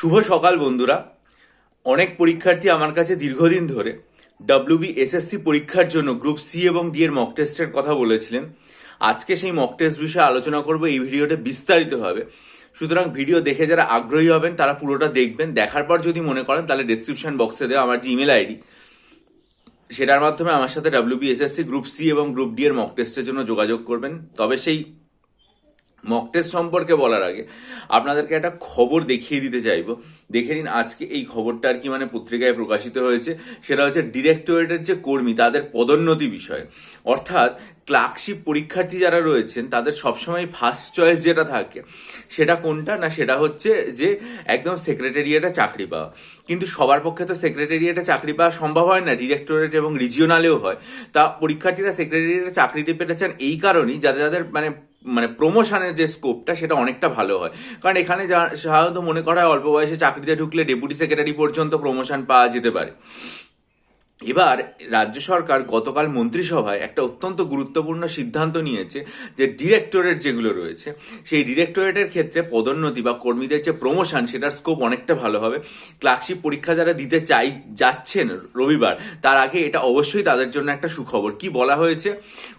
শুভ সকাল বন্ধুরা। অনেক পরীক্ষার্থী আমার কাছে দীর্ঘদিন ধরে ডাব্লিউবি এসএসসি পরীক্ষার জন্য গ্রুপ সি এবং ডি এর মক টেস্টের কথা বলেছিলেন। আজকে সেই মক টেস্ট বিষয়ে আলোচনা করব, এই ভিডিওতে বিস্তারিতভাবে। সুতরাং ভিডিও দেখে যারা আগ্রহী হবেন, তারা পুরোটা দেখবেন। দেখার পর যদি মনে করেন, তাহলে ডিসক্রিপশন বক্সে দেওয়া আমার যে ইমেল আইডি সেটার মাধ্যমে আমার সাথে ডাব্লিউবি এসএসসি গ্রুপ সি এবং গ্রুপ ডি এর মক টেস্টের জন্য যোগাযোগ করবেন। তবে সেই মক টেস্ট সম্পর্কে বলার আগে আপনাদেরকে একটা খবর দেখিয়ে দিতে চাইব। দেখে নিন আজকে এই খবরটা আর কি মানে পত্রিকায় প্রকাশিত হয়েছে। সেটা হচ্ছে ডিরেক্টরেটের যে কর্মী, তাদের পদোন্নতি বিষয়ে। অর্থাৎ ক্লার্কশিপ পরীক্ষার্থী যারা রয়েছেন, তাদের সবসময় ফার্স্ট চয়েস যেটা থাকে, সেটা কোনটা? না, সেটা হচ্ছে যে একদম সেক্রেটারিয়েটে চাকরি পাওয়া। কিন্তু সবার পক্ষে তো সেক্রেটারিয়েটে চাকরি পাওয়া সম্ভব হয় না, ডিরেক্টরেট এবং রিজিওনালেও হয়। তা পরীক্ষার্থীরা সেক্রেটারিয়েটে চাকরিটি পেতেছেন এই কারণেই, যাদের যাদের মানে মানে প্রমোশনের যে স্কোপটা সেটা অনেকটা ভালো হয়। কারণ এখানে সাধারণত মনে করা হয়, অল্প বয়সে চাকরিতে ঢুকলে ডেপুটি সেক্রেটারি পর্যন্ত প্রমোশন পাওয়া যেতে পারে। এবার রাজ্য সরকার গতকাল মন্ত্রিসভায় একটা অত্যন্ত গুরুত্বপূর্ণ সিদ্ধান্ত নিয়েছে যে ডিরেক্টরেট যেগুলো রয়েছে, সেই ডিরেক্টরেটের ক্ষেত্রে পদোন্নতি বা কর্মীদের যে প্রমোশন সেটার স্কোপ অনেকটা ভালো হবে। ক্লার্কশিপ পরীক্ষা যারা দিতে চাই, যাচ্ছেন রবিবার, তার আগে এটা অবশ্যই তাদের জন্য একটা সুখবর। কি বলা হয়েছে?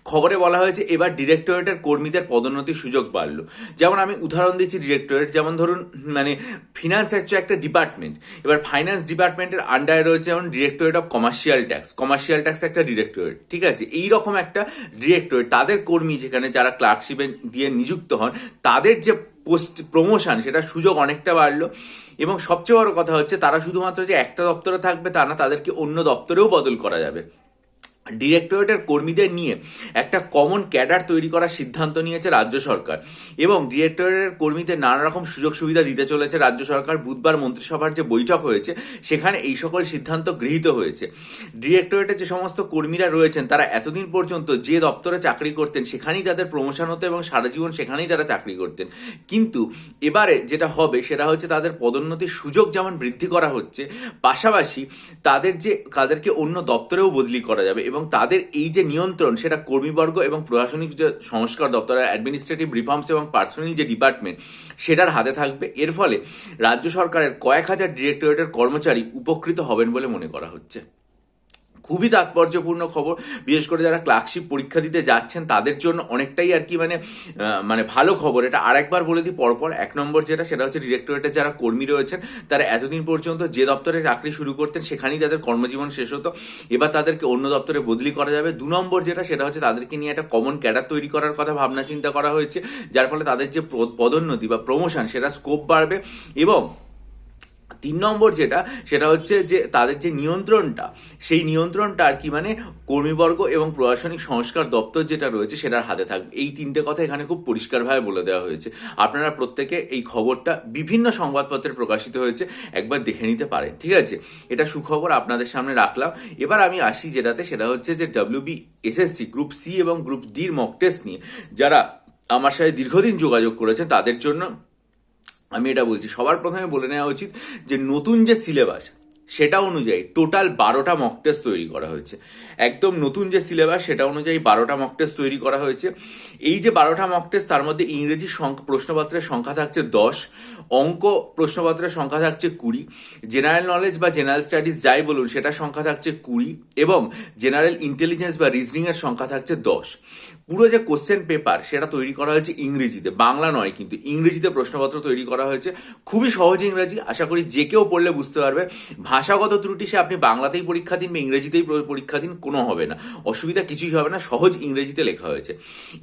খবরে বলা হয়েছে, এবার ডিরেক্টরেটের কর্মীদের পদোন্নতির সুযোগ বাড়লো। যেমন আমি উদাহরণ দিচ্ছি ডিরেক্টরেট, যেমন ধরুন মানে ফিনান্স হচ্ছে একটা ডিপার্টমেন্ট এবার ফাইন্যান্স ডিপার্টমেন্টের আন্ডারে রয়েছে যেমন directorate of commercial tax commercial tax একটা ডিরেক্টরেট ঠিক আছে? এই রকম একটা ডিরেক্টরেট তাদের কর্মী যেখানে যারা ক্লার্কশিপে দিয়ে নিযুক্ত হন, তাদের যে পোস্ট প্রমোশন সেটা সুযোগ অনেকটা বাড়লো। এবং সবচেয়ে বড় কথা হচ্ছে, তারা শুধুমাত্র যে একটা দপ্তরে থাকবে তা না, তাদেরকে অন্য দপ্তরেও বদল করা যাবে। ডিরেক্টরেটের কর্মীদের নিয়ে একটা কমন ক্যাডার তৈরি করার সিদ্ধান্ত নিয়েছে রাজ্য সরকার। এবং ডিরেক্টরেটের কর্মীদের নানা রকম সুযোগ সুবিধা দিতে চলেছে রাজ্য সরকার। বুধবার মন্ত্রিসভার যে বৈঠক হয়েছে, সেখানে এই সকল সিদ্ধান্ত গৃহীত হয়েছে। ডিরেক্টরেটের যে সমস্ত কর্মীরা রয়েছেন, তারা এতদিন পর্যন্ত যে দপ্তরে চাকরি করতেন, সেখানেই তাদের প্রমোশন হতো এবং সারা জীবন সেখানেই তারা চাকরি করতেন। কিন্তু এবারে যেটা হবে, সেটা হচ্ছে তাদের পদোন্নতির সুযোগ যেমন বৃদ্ধি করা হচ্ছে, পাশাপাশি তাদের যে, তাদেরকে অন্য দপ্তরেও বদলি করা যাবে এবং তাদের এই যে নিয়ন্ত্রণ, সেটা কর্মীবর্গ এবং প্রশাসনিক যে সংস্কার দপ্তর অ্যাডমিনিস্ট্রেটিভ রিফর্মস এবং পার্সোনাল যে ডিপার্টমেন্ট সেটার হাতে থাকবে। এর ফলে রাজ্য সরকারের কয়েক হাজার ডিরেক্টরেটের কর্মচারী উপকৃত হবেন বলে মনে করা হচ্ছে। খুবই তাৎপর্যপূর্ণ খবর। বিশেষ করে যারা ক্লার্কশিপ পরীক্ষা দিতে যাচ্ছেন, তাদের জন্য অনেকটাই আর কি মানে মানে ভালো খবর। এটা আরেকবার বলে দিই, পরপর এক নম্বর যেটা, সেটা হচ্ছে ডিরেক্টরেটের যারা কর্মী রয়েছেন, তারা এতদিন পর্যন্ত যে দপ্তরে চাকরি শুরু করতেন, সেখানেই তাদের কর্মজীবন শেষ হতো। এবার তাদেরকে অন্য দপ্তরে বদলি করা যাবে। দু নম্বর যেটা, সেটা হচ্ছে তাদেরকে নিয়ে একটা কমন ক্যাডার তৈরি করার কথা ভাবনা চিন্তা করা হয়েছে, যার ফলে তাদের যে পদ- পদোন্নতি বা প্রমোশন সেটা স্কোপ বাড়বে এবং তিন নম্বর যেটা, সেটা হচ্ছে যে তাদের যে নিয়ন্ত্রণটা, সেই নিয়ন্ত্রণটা আর কি মানে কর্মীবর্গ এবং প্রশাসনিক সংস্কার দপ্তর যেটা রয়েছে সেটার হাতে থাকবে এই তিনটে কথা এখানে খুব পরিষ্কারভাবে বলে দেওয়া হয়েছে। আপনারা প্রত্যেকে এই খবরটা বিভিন্ন সংবাদপত্রে প্রকাশিত হয়েছে, একবার দেখে নিতে পারেন, ঠিক আছে? এটা সুখবর আপনাদের সামনে রাখলাম। এবার আমি আসি যেটাতে, সেটা হচ্ছে যে ডাব্লিউবি এসএসসি গ্রুপ সি এবং গ্রুপ ডির মক টেস্ট নিয়ে, যারা আমার সাথে দীর্ঘদিন যোগাযোগ করেছেন, তাদের জন্য আমি এটা বলছি, সবার প্রথমে বলে নেওয়া উচিত যে নতুন যে সিলেবাস, সেটা অনুযায়ী টোটাল বারোটা মক টেস্ট তৈরি করা হয়েছে। একদম নতুন যে সিলেবাস, সেটা অনুযায়ী বারোটা মক টেস্ট তৈরি করা হয়েছে। এই যে বারোটা মক টেস্ট তার মধ্যে ইংরেজি প্রশ্নপত্রের সংখ্যা থাকছে দশ, অঙ্ক প্রশ্নপত্রের সংখ্যা থাকছে কুড়ি জেনারেল নলেজ বা জেনারেল স্টাডিজ যাই বলুন, সেটার সংখ্যা থাকছে কুড়ি, এবং জেনারেল ইন্টেলিজেন্স বা রিজনিংয়ের সংখ্যা থাকছে দশ। পুরো যে কোশ্চেন পেপার সেটা তৈরি করা হয়েছে ইংরেজিতে, বাংলা নয় কিন্তু ইংরেজিতে প্রশ্নপত্র তৈরি করা হয়েছে। খুবই সহজ ইংরেজি, আশা করি যে কেউ পড়লে বুঝতে পারবে। ভাষাগত ত্রুটি সে আপনি বাংলাতেই পরীক্ষা দিন বা ইংরেজিতেই পরীক্ষা দিন, কোনো হবে না। অসুবিধা কিছুই হবে না, সহজ ইংরেজিতে লেখা হয়েছে।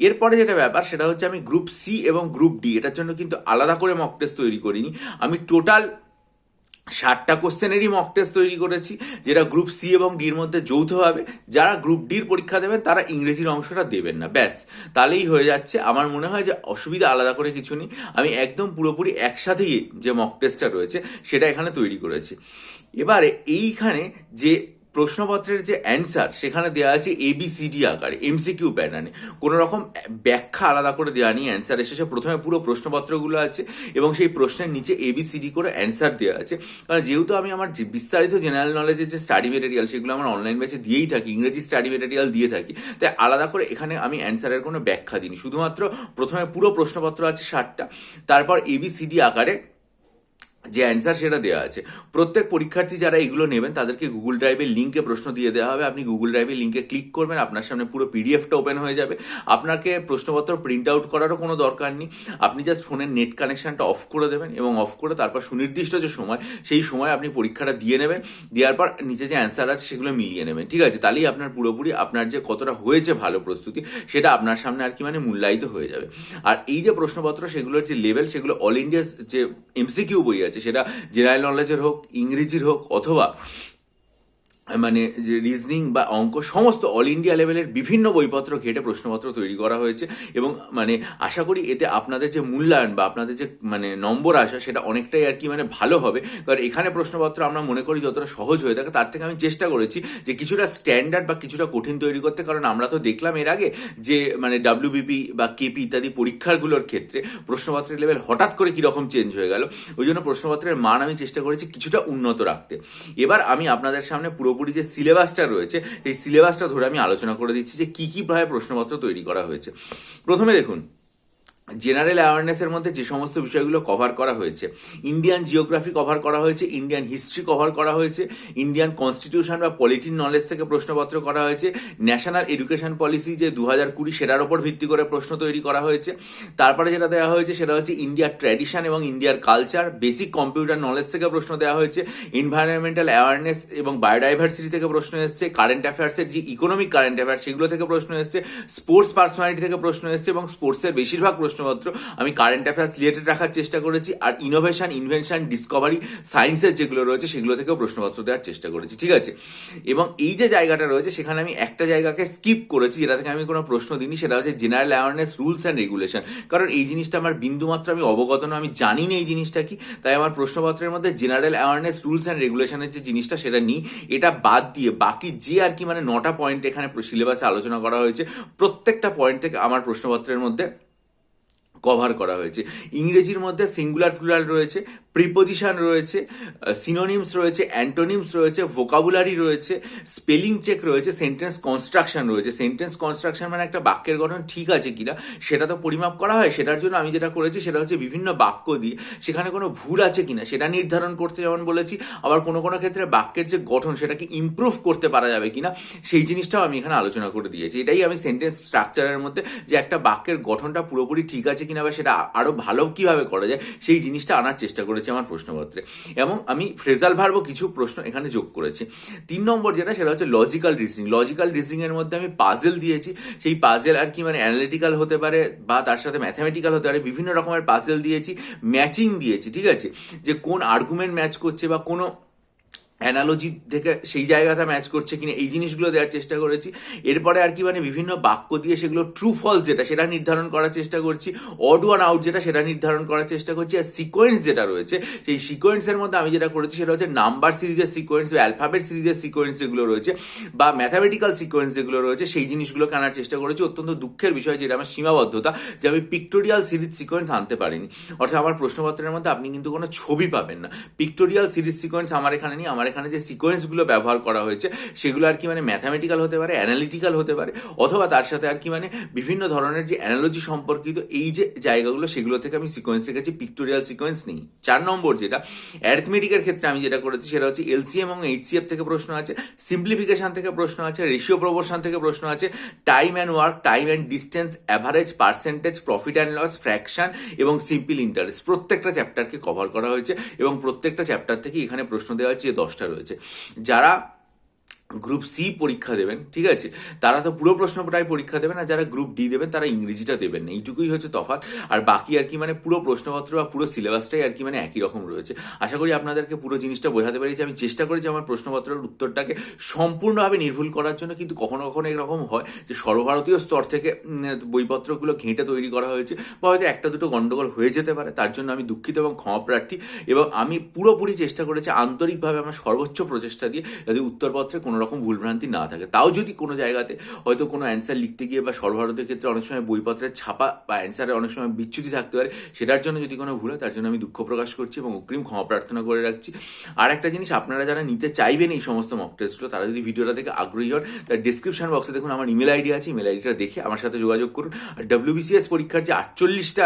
এরপরে যেটা ব্যাপার, সেটা হচ্ছে আমি গ্রুপ সি এবং গ্রুপ ডি এটার জন্য কিন্তু আলাদা করে মক টেস্ট তৈরি করিনি। আমি টোটাল ষাটটা কোশ্চেনেরই মক টেস্ট তৈরি করেছি, যেটা গ্রুপ সি এবং ডির মধ্যে যৌথভাবে। যারা গ্রুপ ডির পরীক্ষা দেবেন, তারা ইংরেজির অংশটা দেবেন না। ব্যাস, তাহলেই হয়ে যাচ্ছে। আমার মনে হয় যে অসুবিধা আলাদা করে কিছু নেই। আমি একদম পুরোপুরি একসাথেই যে মক টেস্টটা রয়েছে, সেটা এখানে তৈরি করেছি। এবারে এইখানে যে প্রশ্নপত্রের যে অ্যান্সার সেখানে দেওয়া আছে এবিসিডি আকারে এমসিকিউ প্যাটার্নে কোনো রকম ব্যাখ্যা আলাদা করে দেওয়া নেই অ্যান্সার এসেছে। প্রথমে পুরো প্রশ্নপত্রগুলো আছে এবং সেই প্রশ্নের নিচে এবিসিডি করে অ্যান্সার দেওয়া আছে। কারণ যেহেতু আমি আমার বিস্তারিত জেনারেল নলেজের যে স্টাডি মেটেরিয়াল সেগুলো আমার অনলাইন ব্যাচে দিয়েই থাকি, ইংরেজি স্টাডি মেটেরিয়াল দিয়ে থাকি, তাই আলাদা করে এখানে আমি অ্যান্সারের কোনো ব্যাখ্যা দিইনি। শুধুমাত্র প্রথমে পুরো প্রশ্নপত্র আছে ষাটটা, তারপর এবিসিডি আকারে যে অ্যান্সার সেটা দেওয়া আছে। প্রত্যেক পরীক্ষার্থী যারা এগুলো নেবেন, তাদেরকে গুগল ড্রাইভের লিঙ্কে প্রশ্ন দিয়ে দেওয়া হবে। আপনি গুগল ড্রাইভের লিঙ্কে ক্লিক করবেন, আপনার সামনে পুরো পিডিএফটা ওপেন হয়ে যাবে। আপনাকে প্রশ্নপত্র প্রিন্ট আউট করারও কোনো দরকার নেই। আপনি জাস্ট ফোনের নেট কানেকশনটা অফ করে দেবেন এবং অফ করে তারপর সুনির্দিষ্ট যে সময়, সেই সময় আপনি পরীক্ষাটা দিয়ে নেবেন। দেওয়ার পর নিচে যে অ্যান্সার আছে সেগুলো মিলিয়ে নেবেন, ঠিক আছে? তাহলেই আপনার পুরোপুরি আপনার যে কতটা হয়েছে ভালো প্রস্তুতি, সেটা আপনার সামনে আর কি মানে মূল্যায়িত হয়ে যাবে। আর এই যে প্রশ্নপত্র, সেগুলোর যে লেভেল সেগুলো অল ইন্ডিয়া যে এমসিকিউ বই আছে সেটা জেনারেল নলেজের হোক ইংরেজির হোক অথবা মানে যে রিজনিং বা অঙ্ক সমস্ত অল ইন্ডিয়া লেভেলের বিভিন্ন বইপত্র ঘেটে প্রশ্নপত্র তৈরি করা হয়েছে এবং মানে আশা করি এতে আপনাদের যে মূল্যায়ন বা আপনাদের যে মানে নম্বর আসা সেটা অনেকটাই আর কি মানে ভালো হবে। কারণ এখানে প্রশ্নপত্র আমরা মনে করি যতটা সহজ হয়ে থাকে, তার থেকে আমি চেষ্টা করেছি যে কিছুটা স্ট্যান্ডার্ড বা কিছুটা কঠিন তৈরি করতে। কারণ আমরা তো দেখলাম এর আগে যে মানে ডাব্লিউবিপি বা কেপি ইত্যাদি পরীক্ষাগুলোর ক্ষেত্রে প্রশ্নপত্রের লেভেল হঠাৎ করে কীরকম চেঞ্জ হয়ে গেল। ওই জন্য প্রশ্নপত্রের মান আমি চেষ্টা করেছি কিছুটা উন্নত রাখতে। এবার আমি আপনাদের সামনে পুরোপুরি যে সিলেবাসটা রয়েছে, এই সিলেবাসটা ধরে আমি আলোচনা করে দিচ্ছি যে কী কীভাবে প্রশ্নপত্র তৈরি করা হয়েছে। প্রথমে দেখুন জেনারেল অ্যাওয়ারনেসের মধ্যে যে সমস্ত বিষয়গুলো কভার করা হয়েছে ইন্ডিয়ান জিওগ্রাফি কভার করা হয়েছে ইন্ডিয়ান হিস্ট্রি কভার করা হয়েছে ইন্ডিয়ান কনস্টিটিউশন বা পলিটিন নলেজ থেকে প্রশ্নপত্র করা হয়েছে ন্যাশনাল এডুকেশন পলিসি যে দু হাজার কুড়ি সেটার ওপর ভিত্তি করে প্রশ্ন তৈরি করা হয়েছে। তারপরে যেটা দেওয়া হয়েছে সেটা হচ্ছে ইন্ডিয়ার ট্র্যাডিশন এবং ইন্ডিয়ার কালচার বেসিক কম্পিউটার নলেজ থেকে প্রশ্ন দেওয়া হয়েছে এনভায়রনমেন্টাল অ্যাওয়ারনেস এবং বায়োডাইভার্সিটি থেকে প্রশ্ন এসেছে কারেন্ট অ্যাফেয়ার্সের যে ইকোনমিক কারেন্ট অ্যাফেয়ার্স সেগুলো থেকে প্রশ্ন এসেছে স্পোর্টস পার্সোনালিটি থেকে প্রশ্ন এসেছে এবং স্পোর্টসের বেশিরভাগ প্রশ্নপত্র, আমি কারেন্ট অ্যাফেয়ার্স রিলেটেড রাখার চেষ্টা করেছি আর ইনোভেশন ইনভেনশন ডিসকভারি সায়েন্সের যেগুলো রয়েছে সেগুলো থেকেও প্রশ্নপত্র দেওয়ার চেষ্টা করেছি, ঠিক আছে? এবং এই যে জায়গাটা রয়েছে সেখানে আমি একটা জায়গাকে স্কিপ করেছি যেটা থেকে আমি কোনো প্রশ্ন দিইনি, সেটা হচ্ছে general awareness rules and regulation কারণ এই জিনিসটা আমার বিন্দুমাত্র আমি অবগত না আমি জানি না এই জিনিসটা কি, তাই আমার প্রশ্নপত্রের মধ্যে জেনারেল অ্যাওয়ারনেস রুলস অ্যান্ড রেগুলেশনের যে জিনিসটা সেটা নিই, এটা বাদ দিয়ে বাকি যে আর কি মানে নটা পয়েন্ট এখানে সিলেবাসে আলোচনা করা হয়েছে, প্রত্যেকটা পয়েন্ট থেকে আমার প্রশ্নপত্রের মধ্যে কভার করা হয়েছে। ইংরেজির মধ্যে সিঙ্গুলার প্লুরাল রয়েছে প্রিপোজিশন রয়েছে সিনোনিমস রয়েছে অ্যান্টোনিমস রয়েছে ভোকাবুলারি রয়েছে স্পেলিং চেক রয়েছে সেন্টেন্স কনস্ট্রাকশন রয়েছে। সেন্টেন্স কনস্ট্রাকশন মানে একটা বাক্যের গঠন ঠিক আছে কিনা, সেটা তো পরিমাপ করা হয়। সেটার জন্য আমি যেটা করেছি সেটা হচ্ছে বিভিন্ন বাক্য দিয়ে, সেখানে কোনো ভুল আছে কিনা, সেটা নির্ধারণ করতে যেমন বলেছি, আবার কোনো কোনো ক্ষেত্রে বাক্যের যে গঠন সেটাকে ইমপ্রুভ করতে পারা যাবে কিনা, সেই জিনিসটাও আমি এখানে আলোচনা করে দিয়েছি। এটাই আমি সেন্টেন্স স্ট্রাকচারের মধ্যে যে একটা বাক্যের গঠনটা পুরোপুরি ঠিক আছে কিনা বা সেটা আরও ভালো কীভাবে করা যায়, সেই জিনিসটা আনার চেষ্টা করেছি আমার প্রশ্নপত্রে। এবং আমি ফ্রেজাল ভার্বও কিছু প্রশ্ন এখানে যোগ করেছি। তিন নম্বর যেটা, সেটা হচ্ছে লজিক্যাল রিজনিং লজিক্যাল রিজনিং এর মধ্যে আমি পাজেল দিয়েছি। সেই পাজেল আর কি মানে অ্যানালিটিক্যাল হতে পারে বা তার সাথে ম্যাথামেটিক্যাল হতে পারে, বিভিন্ন রকমের পাজেল দিয়েছি ম্যাচিং দিয়েছি, ঠিক আছে? যে কোন আর্গুমেন্ট ম্যাচ করছে বা কোনো অ্যানালজি থেকে সেই জায়গাটা ম্যাচ করছে কিনা, এই জিনিসগুলো দেওয়ার চেষ্টা করেছি। এরপরে আর কি মানে বিভিন্ন বাক্য দিয়ে সেগুলো ট্রু ফলস যেটা, সেটা নির্ধারণ করার চেষ্টা করছি। অড ওয়ান আউট যেটা, সেটা নির্ধারণ করার চেষ্টা করছি। আর সিকোয়েন্স যেটা রয়েছে, সেই সিকোয়েন্সের মধ্যে আমি যেটা করেছি সেটা হচ্ছে নাম্বার সিরিজের সিকোয়েন্স বা অ্যালফাবেট সিরিজের সিকোয়েন্স যেগুলো রয়েছে, বা ম্যাথামেটিক্যাল সিকোয়েন্স যেগুলো রয়েছে, সেই জিনিসগুলোকে আনার চেষ্টা করেছি। অত্যন্ত দুঃখের বিষয় যেটা, আমার সীমাবদ্ধতা যে আমি পিক্টোরিয়াল সিরিজ সিকোয়েন্স আনতে পারিনি। অর্থাৎ আমার প্রশ্নপত্রের মধ্যে আপনি কিন্তু কোনো ছবি পাবেন না। পিক্টোরিয়াল সিরিজ সিকোয়েন্স আমার এখানে নেই, আমার এখানে যে সিকোয়েন্সগুলো ব্যবহার করা হয়েছে, সেগুলো আর কি মানে ম্যাথামেটিক্যাল হতে পারে অ্যানালিটিক্যাল হতে পারে, অথবা তার সাথে আর কি মানে বিভিন্ন ধরনের যে অ্যানালজি সম্পর্কিত এই যে জায়গাগুলো, সেগুলো থেকে আমি সিকোয়েন্স রেখেছি পিক্টোরিয়াল সিকোয়েন্স নেই। চার নম্বর যেটা অ্যারিথমেটিকের ক্ষেত্রে আমি যেটা করেছি, সেটা হচ্ছে এলসিএম এবং এইচসিএফ থেকে প্রশ্ন আছে সিম্পলিফিকেশন থেকে প্রশ্ন আছে রেশিও প্রপোর্শন থেকে প্রশ্ন আছে time and work time and distance average percentage profit and loss fraction এবং সিম্পল ইন্টারেস্ট প্রত্যেকটা চ্যাপ্টারকে কভার করা হয়েছে এবং প্রত্যেকটা চ্যাপ্টার থেকে এখানে প্রশ্ন দেওয়া হচ্ছে দশটা রয়েছে। যারা গ্রুপ সি পরীক্ষা দেবেন, ঠিক আছে? তারা তো পুরো প্রশ্নটাই পরীক্ষা দেবেন আর যারা গ্রুপ ডি দেবেন, তারা ইংরেজিটা দেবেন না। এইটুকুই হচ্ছে তফাৎ। আর বাকি আর কি মানে পুরো প্রশ্নপত্র বা পুরো সিলেবাসটাই আর কি মানে একই রকম রয়েছে। আশা করি আপনাদেরকে পুরো জিনিসটা বোঝাতে পেরেছি। আমি চেষ্টা করেছি আমার প্রশ্নপত্রের উত্তরটাকে সম্পূর্ণভাবে নির্ভুল করার জন্য, কিন্তু কখনো কখনো এরকম হয় যে সর্বভারতীয় স্তর থেকে বইপত্রগুলো ঘেঁটে তৈরি করা হয়েছে বা হয়তো একটা দুটো গন্ডগোল হয়ে যেতে পারে, তার জন্য আমি দুঃখিত এবং ক্ষমা প্রার্থী। এবং আমি পুরোপুরি চেষ্টা করেছি আন্তরিকভাবে আমার সর্বোচ্চ প্রচেষ্টা দিয়ে যাতে উত্তরপত্রে কোনো রকম ভুলভ্রান্তি না থাকে। তাও যদি কোনো জায়গাতে হয়তো কোনো অ্যান্সার লিখতে গিয়ে বা সর্বভারতের ক্ষেত্রে অনেক সময় বইপত্রের ছাপা বা অ্যান্সারে অনেক সময় বিচ্যুতি থাকতে পারে, সেটার জন্য যদি কোনো ভুল হয়, তার জন্য আমি দুঃখ প্রকাশ করছি এবং অগ্রিম ক্ষমা প্রার্থনা করে রাখছি। আর একটা জিনিস আপনারা যারা নিতে চাইবেন এই সমস্ত মক টেস্টগুলো তারা যদি ভিডিওটা থেকে আগ্রহী হন, তার ডিসক্রিপশন বক্সে দেখুন আমার ইমেল আইডি আছে ইমেল আইডিটা দেখে আমার সাথে যোগাযোগ করুন। আর ডাব্লিউবিসিএস পরীক্ষার যে আটচল্লিশটা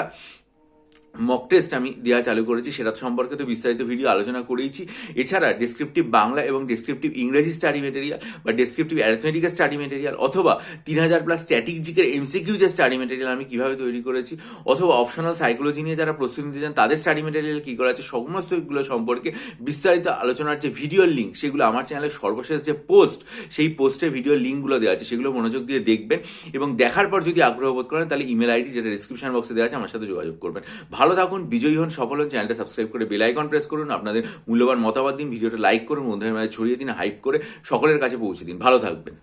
মক টেস্ট আমি দেওয়া চালু করেছি, সেটা সম্পর্কে তো বিস্তারিত ভিডিও আলোচনা করেইছি। এছাড়া ডেসক্রিপটিভ বাংলা এবং ডেসক্রিপটিভ ইংরেজি স্টাডি মেটেরিয়াল বা ডেসক্রিপটিভ অ্যারিথমেটিকের স্টাডি মেটেরিয়াল অথবা তিন হাজার প্লাস স্ট্যাটিক জিকের এমসিকিউ যে স্টাডি মেটেরিয়াল আমি কীভাবে তৈরি করেছি, অথবা অপশনাল সাইকোলজি নিয়ে যারা প্রস্তুতি নিতে চান, তাদের স্টাডি মেটেরিয়াল কী করা আছে সমস্ত এগুলো সম্পর্কে বিস্তারিত আলোচনার যে ভিডিওর লিঙ্ক সেগুলো আমার চ্যানেলের সর্বশেষ যে পোস্ট সেই পোস্টে ভিডিওর লিঙ্কগুলো দেওয়া আছে, সেগুলো মনোযোগ দিয়ে দেখবেন এবং দেখার পর যদি আগ্রহ বোধ করেন, তাহলে ইমেল আইডি যেটা ডিসক্রিপশন বক্সে দেওয়া আছে, আমার সাথে যোগাযোগ করবেন। ভালো থাকুন, বিজয়ী হন, সফল হন, চ্যানেলটা সাবস্ক্রাইব করে বেল আইকন প্রেস করুন, আপনাদের মূল্যবান মতামত দিন, ভিডিওটা লাইক করুন, বন্ধুদের মাঝে ছড়িয়ে দিন হাইপ করে সকলের কাছে পৌঁছে দিন। ভালো থাকবেন।